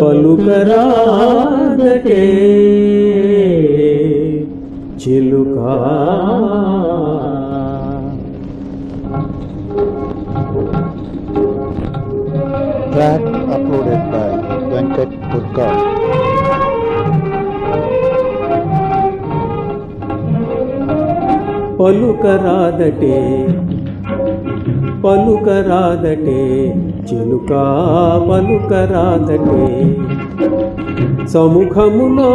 పలుకరాదటే Chilika Track uploaded by Venkat Purkar. పలుకరాదటే పలుకరాదటే చెలుక పలుకరాదటే. సముఖములో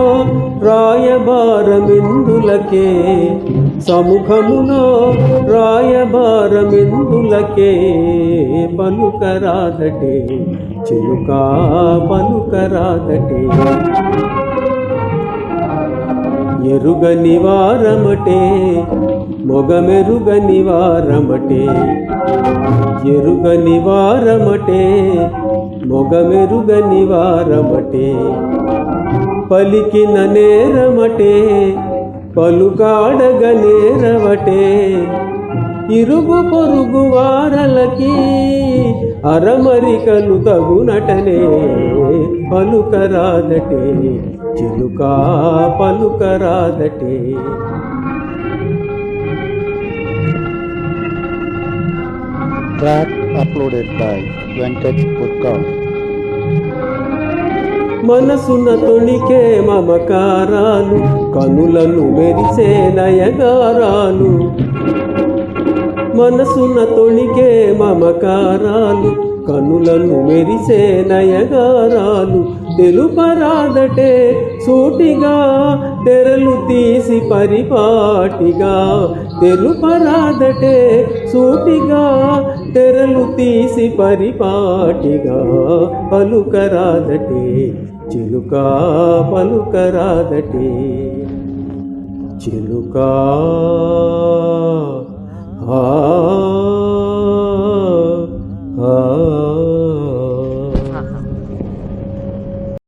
రాయబారమిందులకే సముఖములో రాయబారమిందులకే పలుకరాదటే Chilika పలుకరాదటే. ఎరుగని వారమటే మొగమెరుగని వారమటే ఎరుగని వారమటే మొగమెరుగని వారమటే పలికిన నేరమటే పలుకాడగ నేరవటే. ఇరుగు పొరుగు వారలకి అరమరికలు తగునటనే పలుకరాదటే Chilika పలుకరాదటే Track uploaded by Venkat Purkar. మనసున తొణికే మమకారాలు కనులను మెరిసే నయగారాలు మనసున తొణికే మమకారాలు కనులను మెరిసే నయగారాలు. తెలుపరాదటే సూటిగా తెరలు తీసి పరిపాటిగా. తెలుపరాదటే సూటిగా తెరలు తీసి పరిపాటిగా. పలుకరాదటే చిలుక పలుకరాదటే చిలుకా.